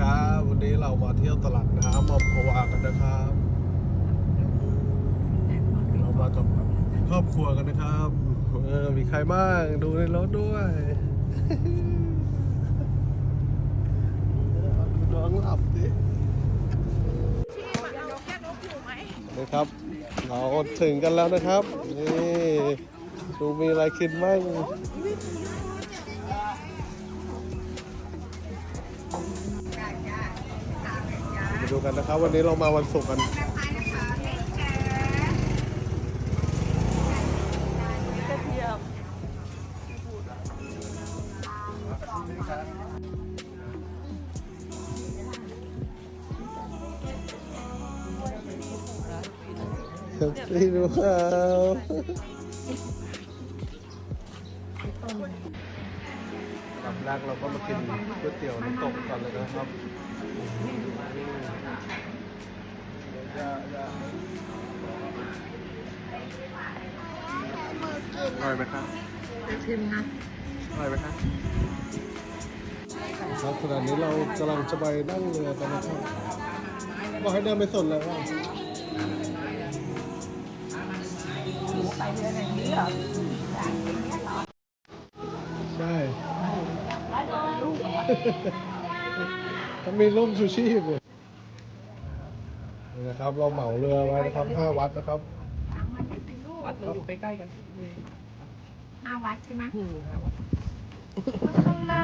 ครับวันนี้เรามาเที่ยวตลาดน้ำอัมพวากันนะครับ เรามากับครอบครัวกันนะครับเออมีใครบ้างดูในรถด้วยน้องหลับดินะครับเราถึงกันแล้วนะครับนี่ดูมีอะไรกินบ้างมา ดูกันนะครับ วันนี้เรามาวันศุกร์กันไม่รู้ครับลำแรกเราก็มากินก๋วยเตี๋ยวน้ำตกกันเลยนะครับ อร่อยไหมครับชิมนะอร่อยไหมครับครับขณะนี้เรากำลังจะไปนั่งเรือกันนะครับบอกให้เดินไปสนเลยว่าไปเรืออย่างนี้เหรอใช่ ต้องมีร่มชูชีพเลยนี่นะครับ เราเหมาเรือไว้นะครับห้าวัดนะครับ วัดเราอยู่ใกล้ๆกันห้าวัดใช่ไหมข้างหน้า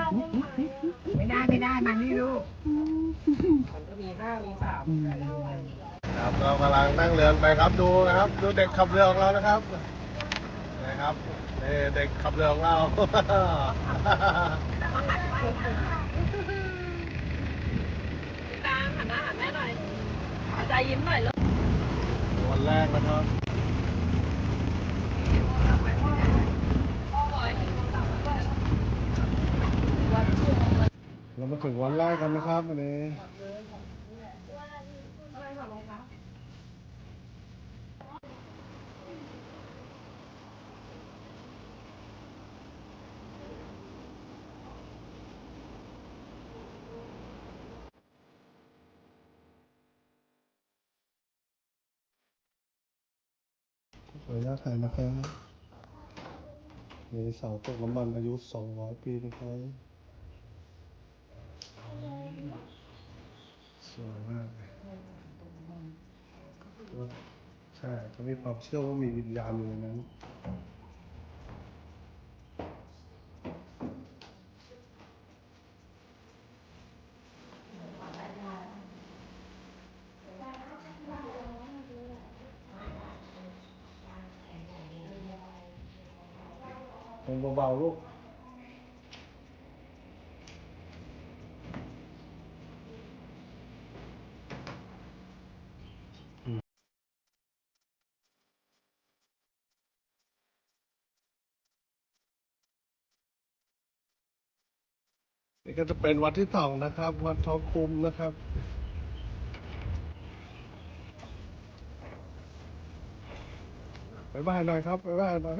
ไม่ได้ไม่ได้มานี่ลูกมันก็มีห้ามีสามครับเรากำลังนั่งเรือไปครับดูนะครับ ดูเด็กขับเรือของเรานะครับนะครับนี่เด็กขับเรือของเรา ตามหันหน้าหันแม่หน่อย ใจยิ้มหน่อยเลยวันแรกนะครับเรามาถึงวันแรกกันนะครับวันนี้ ออนุญาตถ่ายนะครับมีเสาตกน้ำมันอายุ 200 ปีนะครับสวยมากเลยใช่เขามีความเชื่อว่ามีวิญญาณอยู่ในนั้น งเบาๆลูกนี่ก็จะเป็นวัดที่สองนะครับ วัดท้องคุมนะครับ บายบายหน่อยครับบายบายหน่อย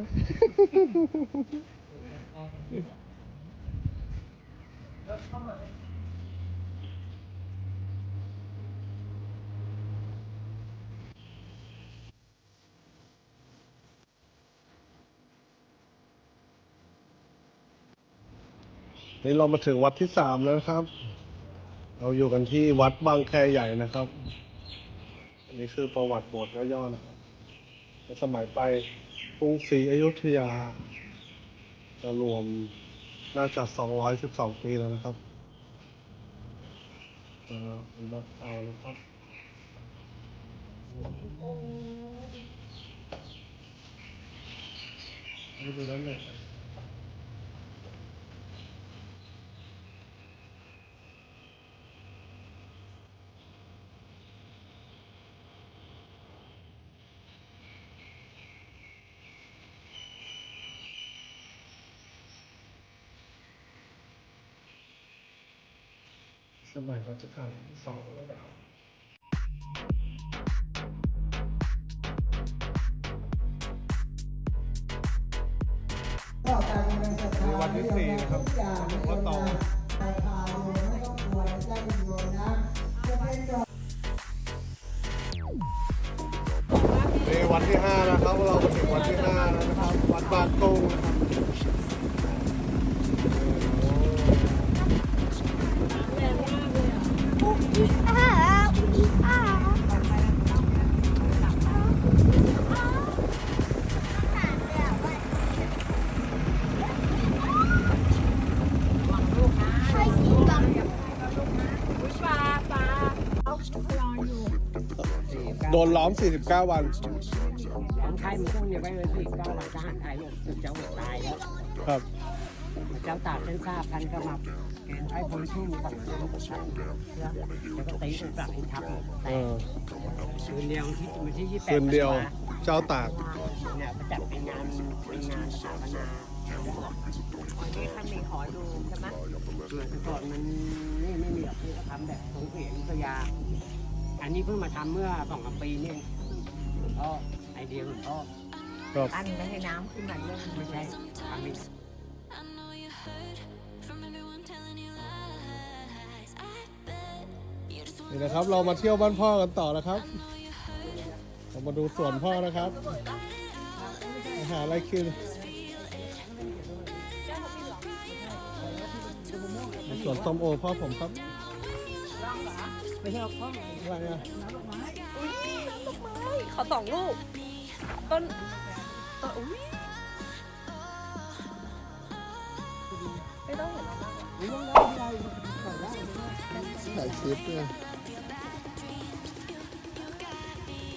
นี่เรามาถึงวัดที่สามแล้วนะครับ เราอยู่กันที่วัดบางแคใหญ่นะครับ อันนี้คือประวัติโบสถ์ย่อๆนะครับ ในสมัยไปกรุงศรีอยุธยา จะรวมน่าจะ212 ปีแล้วนะครับเออเอาแล้วครับนี่ดูนั้นเลย สมัยรัชกาลที่สองหรือเปล่าวันที่สี่นะครับว่าต่อวันที่ห้านะครับ เราถึงวันที่ห้าแล้วนะครับ วันบานตุ้งนะครับ โดนล้อม 49 วัน ของไทยมันต้องเนี่ยไว้เลยสิเก้าวันทหารไทยลูกถูกเจ้าหัวตายแล้วครับ เจ้าตากเส้นทราบพันก็มาเกณฑ์ไอ้คนชุ่มของเส้นชันแล้วก็ตีเป็นปรับเป็นทับเออคืนเดียวที่มันที่ยี่สิบแปดคืนเดียว เจ้าตาก เนี่ยประจัดเป็นงานเป็นงานสถาปนาวันนี้ท่านมีขอดูใช่ไหม เมื่อก่อนมันนี่ไม่มีหรอกที่เขาทำแบบตรงเสียงตัวยา อันนี้เพิ่งมาทำเมื่อสองสามปีนี่หลวงพ่อไอเดียหลวงพ่อครับปั้นไม่ให้น้ำขึ้นมาเรื่องไม่ใช่ทำนี่ I know you heard from everyone telling you lies. I bet you just นี่ want นะครับเรามาเที่ยวบ้านพ่อกันต่อนะครับ เรามาดูสวนพ่อนะครับอาหาอะไรกินสวนส้มโอพ่อผมครับ ไม่ใช่พ่ออะไรอะขอสองลูก ต้นต้นอุ้ยไม่ต้องเห็นหรอกถ่ายคลิปเนี่ย